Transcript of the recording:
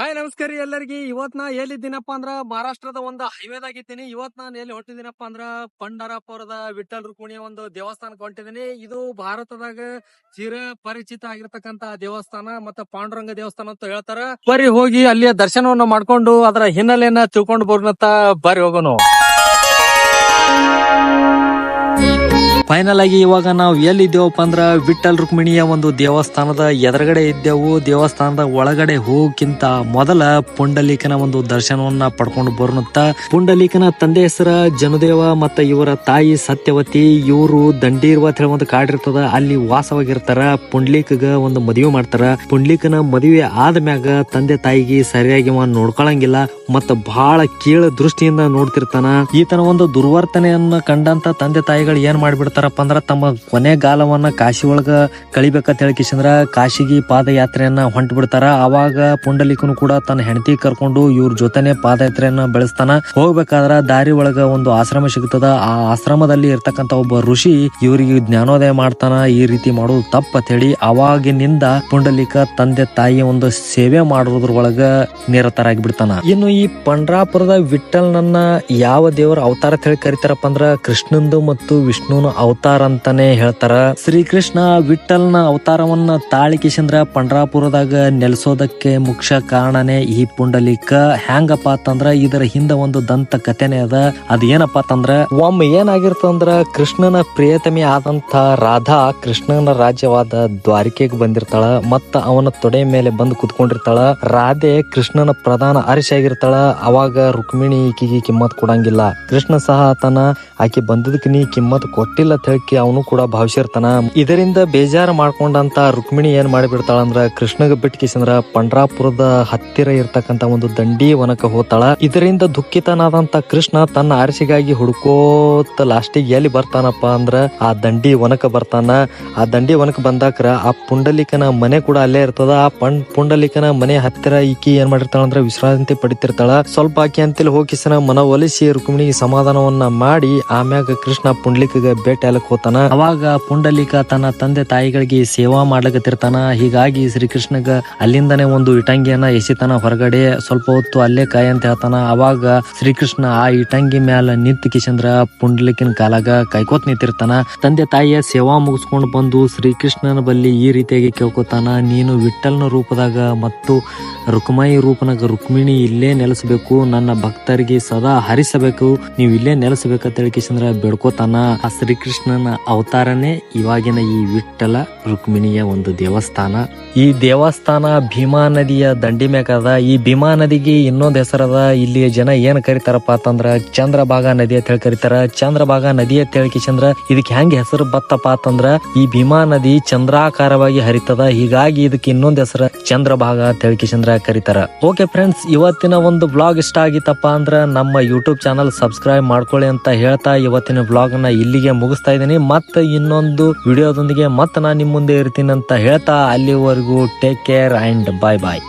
Hi, ನಮಸ್ಕಾರ ಎಲ್ಲರಿಗೆ. ಇವತ್ ನಾ ಎಲ್ಲಿದ್ದೀನಪ್ಪ ಅಂದ್ರ ಮಹಾರಾಷ್ಟ್ರದ ಒಂದು ಹೈವೇದಾಗ ಇದ್ದೀನಿ ಇವತ್ ನಾನು ಎಲ್ಲಿ ಹೊಂಟಿದ್ದೀನಪ್ಪ ಅಂದ್ರ ಪಂಡರಾಪುರದ ವಿಠಲ್ ರುಕ್ಮಿಣಿಯ ಒಂದು ದೇವಸ್ಥಾನಕ್ಕೆ ಹೊಂಟಿದ್ದೀನಿ. ಇದು ಭಾರತದಾಗ ಚಿರ ಪರಿಚಿತ ಆಗಿರ್ತಕ್ಕಂತ ದೇವಸ್ಥಾನ ಮತ್ತೆ ಪಾಂಡುರಂಗ ದೇವಸ್ಥಾನ ಅಂತ ಹೇಳ್ತಾರ. ಬರಿ ಹೋಗಿ ಅಲ್ಲಿಯ ದರ್ಶನವನ್ನು ಮಾಡ್ಕೊಂಡು ಅದರ ಹಿನ್ನೆಲೆಯನ್ನ ತಿಳ್ಕೊಂಡು ಬರ್ನತ್ತ ಬರಿ ಹೋಗೋಣ ಫೈನಲ್ ಆಗಿ ಇವಾಗ ನಾವು ಎಲ್ಲಿದ್ದೇವಪ್ಪ ಅಂದ್ರ ವಿಠಲ್ ರುಕ್ಮಿಣಿಯ ಒಂದು ದೇವಸ್ಥಾನದ ಎದುರುಗಡೆ ಇದ್ದೆವು. ದೇವಸ್ಥಾನದ ಒಳಗಡೆ ಹೋಗಕ್ಕಿಂತ ಮೊದಲ ಪುಂಡಲೀಕನ ಒಂದು ದರ್ಶನವನ್ನ ಪಡ್ಕೊಂಡು ಬರೋಣಂತ ಪುಂಡಲೀಕನ ತಂದೆ ಹೆಸರ ಜನುದೇವ ಮತ್ತ ಇವರ ತಾಯಿ ಸತ್ಯವತಿ. ಇವರು ದಂಡೀರ್ವ ಅಂತ ಹೇಳಿ ಒಂದು ಕಾಡಿರ್ತದ ಅಲ್ಲಿ ವಾಸವಾಗಿರ್ತಾರ. ಪುಂಡ್ಲೀಕಗ ಒಂದು ಮದುವೆ ಮಾಡ್ತಾರ. ಪುಂಡ್ಲೀಕನ ಮದುವೆ ಆದ್ಮ್ಯಾಗ ತಂದೆ ತಾಯಿಗೆ ಸರಿಯಾಗಿ ನೋಡ್ಕೊಳಂಗಿಲ್ಲ. ಮತ್ತ ಬಹಳ ಕೀಳ ದೃಷ್ಟಿಯಿಂದ ನೋಡ್ತಿರ್ತಾನ. ಈತನ ಒಂದು ದುರ್ವರ್ತನೆಯನ್ನ ಕಂಡಂತ ತಂದೆ ತಾಯಿಗಳು ಏನ್ ಮಾಡ್ಬಿಡ್ತಾರಪ್ಪ ಅಂದ್ರ ತಮ್ಮ ಕೊನೆ ಗಾಲವನ್ನ ಕಾಶಿ ಒಳಗ ಕಳಿಬೇಕಂತ ಹೇಳಿ ಕಿಶಂದ್ರ ಕಾಶಿಗೆ ಪಾದಯಾತ್ರೆಯನ್ನ ಹೊಂಟ್ ಬಿಡ್ತಾರ ಅವಾಗ ಪುಂಡಲಿಕನು ಕೂಡ ತನ್ನ ಹೆಂಡತಿ ಕರ್ಕೊಂಡು ಇವ್ರ ಜೊತೆನೆ ಪಾದಯಾತ್ರೆಯನ್ನ ಬೆಳೆಸ್ತಾನ. ಹೋಗ್ಬೇಕಾದ್ರ ದಾರಿ ಒಳಗ ಒಂದು ಆಶ್ರಮ ಸಿಗ್ತದ. ಆ ಆಶ್ರಮದಲ್ಲಿ ಇರ್ತಕ್ಕಂತ ಒಬ್ಬ ಋಷಿ ಇವರಿಗೆ ಜ್ಞಾನೋದಯ ಮಾಡ್ತಾನ. ಈ ರೀತಿ ಮಾಡೋದು ತಪ್ಪ ಹೇಳಿ ಅವಾಗಿನಿಂದ ಪುಂಡಲಿಕ ತಂದೆ ತಾಯಿ ಒಂದು ಸೇವೆ ಮಾಡೋದ್ರೊಳಗ ನಿರತರಾಗಿ ಬಿಡ್ತಾನ ಇನ್ನು ಈ ಪಂಡ್ರಾಪುರದ ವಿಠಲ್ನನ್ನ ಯಾವ ದೇವರ ಅವತಾರ ಹೇಳಿ ಕರಿತಾರಪ್ಪ ಅಂದ್ರ ಕೃಷ್ಣಂದು ಮತ್ತು ವಿಷ್ಣುನ ಅವತಾರ ಅಂತಾನೆ ಹೇಳ್ತಾರ. ಶ್ರೀಕೃಷ್ಣ ವಿಠಲ್ನ ಅವತಾರವನ್ನ ತಾಳಿಕಿಸಂದ್ರ ಪಂಡ್ರಾಪುರದಾಗ ನೆಲೆಸೋದಕ್ಕೆ ಮುಖ್ಯ ಕಾರಣನೇ ಈ ಪುಂಡಲಿಕ. ಹ್ಯಾಂಗಪ್ಪ ಅಂತಂದ್ರ ಇದರ ಹಿಂದ ಒಂದು ದಂತ ಕಥೆನೆ ಅದ. ಅದ ಏನಪ್ಪ ಅಂತಂದ್ರ, ಒಮ್ಮೆ ಏನಾಗಿರ್ತಂದ್ರ ಕೃಷ್ಣನ ಪ್ರಿಯತಮಿ ಆದಂತ ರಾಧಾ ಕೃಷ್ಣನ ರಾಜ್ಯವಾದ ದ್ವಾರಿಕೆಗೆ ಬಂದಿರ್ತಾಳ. ಮತ್ತ ಅವನ ತೊಡೆ ಮೇಲೆ ಬಂದು ಕುತ್ಕೊಂಡಿರ್ತಾಳ. ರಾಧೆ ಕೃಷ್ಣನ ಪ್ರಧಾನ ಅರಿಶಿ ಆಗಿರ್ತಾಳ ಅವಾಗ ರುಕ್ಮಿಣಿ ಈಕಿಗೆ ಕಿಮ್ಮತ್ ಕೊಡಂಗಿಲ್ಲ. ಕೃಷ್ಣ ಸಹ ಆತನ ಆಕೆ ಬಂದದಕ್ಕೆ ನೀ ಕಿಮ್ಮತ್ ಕೊಟ್ಟಿಲ್ಲ ಅಂತ ಹೇಳಿ ಅವನು ಕೂಡ ಭಾವಿಸಿರ್ತಾನ. ಇದರಿಂದ ಬೇಜಾರು ಮಾಡ್ಕೊಂಡಂತ ರುಕ್ಮಿಣಿ ಏನ್ ಮಾಡಿಬಿಡ್ತಾಳ ಅಂದ್ರ ಕೃಷ್ಣಗ ಬಿಟ್ಕಿಸಂದ್ರ ಪಂಡ್ರಾಪುರದ ಹತ್ತಿರ ಇರ್ತಕ್ಕಂತ ಒಂದು ದಂಡಿ ವನಕ ಹೋತಾಳ ಇದರಿಂದ ದುಃಖಿತನಾದಂತ ಕೃಷ್ಣ ತನ್ನ ಆರಿಸಿಗಾಗಿ ಹುಡುಕೋತ ಲಾಸ್ಟಿಗೆ ಎಲ್ಲಿ ಬರ್ತಾನಪ್ಪ ಅಂದ್ರ ಆ ದಂಡಿ ವನಕ ಬರ್ತಾನ. ಆ ದಂಡಿ ವನಕ ಬಂದಾಕ್ರ ಆ ಪುಂಡಲಿಕನ ಮನೆ ಕೂಡ ಅಲ್ಲೇ ಇರ್ತದ. ಆ ಪಣ್ ಪುಂಡಲಿಕನ ಮನೆ ಹತ್ತಿರ ಈಕಿ ಏನ್ ಮಾಡಿರ್ತಾಳ ಅಂದ್ರ ವಿಶ್ರಾಂತಿ ಪಡಿತಿರ್ತಾಳ. ಸ್ವಲ್ಪ ಆಕಿ ಅಂತೇಳಿ ಹೋಗಿಸನ ಮನ ಒಲಿಸಿ ರುಕ್ಮಿಣಿಗೆ ಸಮಾಧಾನವನ್ನ ಮಾಡಿ ಆಮ್ಯಾಗ ಕೃಷ್ಣ ಪುಂಡಲಿಕಗೆ ಭೇಟಿ ಅಲಕ್ ಹೋತಾನ ಅವಾಗ ಪುಂಡಲಿಕ ತನ್ನ ತಂದೆ ತಾಯಿಗಳಿಗೆ ಸೇವಾ ಮಾಡ್ಲಕತ್ತಿರ್ತಾನ. ಹೀಗಾಗಿ ಶ್ರೀಕೃಷ್ಣಗ ಅಲ್ಲಿಂದನೇ ಒಂದು ಇಟಂಗಿಯನ್ನ ಎಸಿತಾನ. ಹೊರಗಡೆ ಸ್ವಲ್ಪ ಹೊತ್ತು ಅಲ್ಲೇ ಕಾಯಿ ಅಂತ ಹೇಳ್ತಾನ. ಅವಾಗ ಶ್ರೀಕೃಷ್ಣ ಆ ಇಟಂಗಿ ಮ್ಯಾಲ ನಿಂತ ಕಿಶಂದ್ರ ಪುಂಡಲಿಕಿನ ಕಾಲಾಗ ಕೈಕೋತ್ ನಿಂತಿರ್ತಾನ. ತಂದೆ ತಾಯಿಯ ಸೇವಾ ಮುಗಿಸ್ಕೊಂಡು ಬಂದು ಶ್ರೀಕೃಷ್ಣನ ಬಲ್ಲಿ ಈ ರೀತಿಯಾಗಿ ಕೇಳ್ಕೊತಾನ. ನೀನು ವಿಠಲ್ನ ರೂಪದಾಗ ಮತ್ತು ರುಕ್ಮಾಯಿ ರೂಪನಾಗ ರುಕ್ಮಿಣಿ ಇಲ್ಲೇ ನೆಲೆಸಬೇಕು. ನನ್ನ ಭಕ್ತರಿಗೆ ಸದಾ ಹರಿಸಬೇಕು. ನೀವು ಇಲ್ಲೇ ನೆಲೆಸಬೇಕಂತ ಹೇಳಿ ಕಿಶಂದ್ರ ಬೇಡ್ಕೋತಾನ. ಆ ಶ್ರೀಕೃಷ್ಣನ ಅವತಾರನೇ ಇವಾಗಿನ ಈ ವಿಠಲ ರುಕ್ಮಿಣಿಯ ಒಂದು ದೇವಸ್ಥಾನ. ಈ ದೇವಸ್ಥಾನ ಭೀಮಾ ನದಿಯ ದಂಡಿ ಮೇಕದ ಈ ಭೀಮಾ ನದಿಗೆ ಇನ್ನೊಂದ್ ಹೆಸರದ ಇಲ್ಲಿಯ ಜನ ಏನ್ ಕರಿತಾರಪ್ಪ ಅಂತಂದ್ರ ಚಂದ್ರಭಾಗ ನದಿ ಅಂತ ಹೇಳಿ ಕರಿತಾರ. ಚಂದ್ರಭಾಗ ನದಿ ಅಂತ ಹೇಳಿ ಕಿಶಂದ್ರ, ಇದಕ್ಕೆ ಹೆಂಗ್ ಹೆಸರು ಬತ್ತಪ್ಪ ಅಂತಂದ್ರ ಈ ಭೀಮಾ ನದಿ ಚಂದ್ರಾಕಾರವಾಗಿ ಹರಿತದ. ಹೀಗಾಗಿ ಇದಕ್ಕೆ ಇನ್ನೊಂದ್ ಹೆಸರು ಚಂದ್ರಭಾಗ ಅಂತ ಹೇಳಿ ಕಿಶಂದ್ರ ಕರಿತಾರ. ಓಕೆ ಫ್ರೆಂಡ್ಸ್ ಇವತ್ತಿನ ಒಂದು ಬ್ಲಾಗ್ ಇಷ್ಟ ಆಗಿತ್ತಪ್ಪ ಅಂದ್ರ ನಮ್ಮ ಯೂಟ್ಯೂಬ್ ಚಾನಲ್ ಸಬ್ಸ್ಕ್ರೈಬ್ ಮಾಡ್ಕೊಳ್ಳಿ ಅಂತ ಹೇಳ್ತಾ ಇವತ್ತಿನ ಬ್ಲಾಗ್ನ ಇಲ್ಲಿಗೆ ಮುಗಿಸ್ತಾ ಇದ್ದೀನಿ. ಮತ್ತೆ ಇನ್ನೊಂದು ವಿಡಿಯೋದೊಂದಿಗೆ ಮತ್ತೆ ನಾನು ನಿಮ್ಮ ಮುಂದೆ ಇರ್ತೀನಿ ಅಂತ ಹೇಳ್ತಾ ಅಲ್ಲಿವರೆಗೂ take care and bye bye